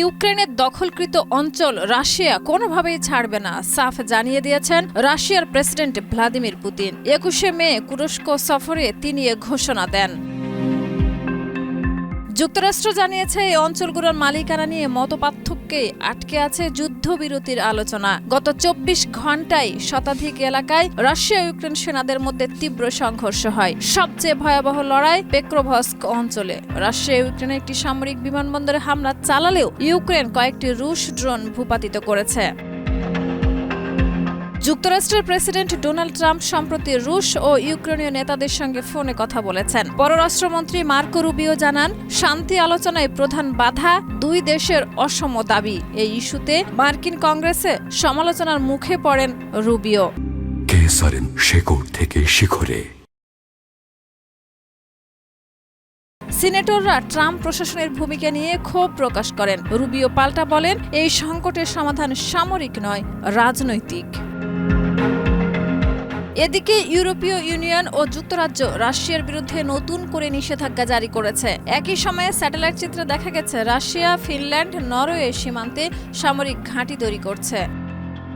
ইউক্রেনের দখলকৃত অঞ্চল রাশিয়া কোনোভাবেই ছাড়বে না, সাফ জানিয়ে দিয়েছেন রাশিয়ার প্রেসিডেন্ট ভ্লাদিমির পুতিন। একুশে মে কুরস্ক সফরে তিনি এ ঘোষণা দেন। যুক্তরাষ্ট্র জানিয়েছে, এই অঞ্চলগুলোর মালিকানা নিয়ে মতপার্থক্যে আটকে আছে যুদ্ধবিরতির আলোচনা। গত চব্বিশ ঘন্টায় শতাধিক এলাকায় রাশিয়া ইউক্রেন সেনাদের মধ্যে তীব্র সংঘর্ষ হয়। সবচেয়ে ভয়াবহ লড়াই পেক্রোভস্ক অঞ্চলে। রাশিয়া ইউক্রেনে একটি সামরিক বিমানবন্দরে হামলা চালালেও ইউক্রেন কয়েকটি রুশ ড্রোন ভূপাতিত করেছে। যুক্তরাষ্ট্রের প্রেসিডেন্ট ডোনাল্ড ট্রাম্প সম্প্রতি রুশ ও ইউক্রেনীয় নেতাদের সঙ্গে ফোনে কথা বলেছেন। পররাষ্ট্রমন্ত্রী মার্কো রুবিও জানান শান্তি আলোচনায় প্রধান বাধা দুই দেশের অসম দাবি। এই ইস্যুতে মার্কিন কংগ্রেসে সমালোচনার মুখে পড়েন রুবিও। শেকড় থেকে শিখরে। সিনেটররা ট্রাম্প প্রশাসনের ভূমিকা নিয়ে ক্ষোভ প্রকাশ করেন। রুবিও পাল্টা বলেন এই সংকটের সমাধান সামরিক নয় রাজনৈতিক। এদিকে ইউরোপীয় ইউনিয়ন ও যুক্তরাজ্য রাশিয়ার বিরুদ্ধে নতুন করে নিষেধাজ্ঞা জারি করেছে। একই সময়ে স্যাটেলাইট চিত্রে দেখা গেছে, রাশিয়া, ফিনল্যান্ড, নরওয়ে সীমান্তে সামরিক ঘাঁটি তৈরি করছে।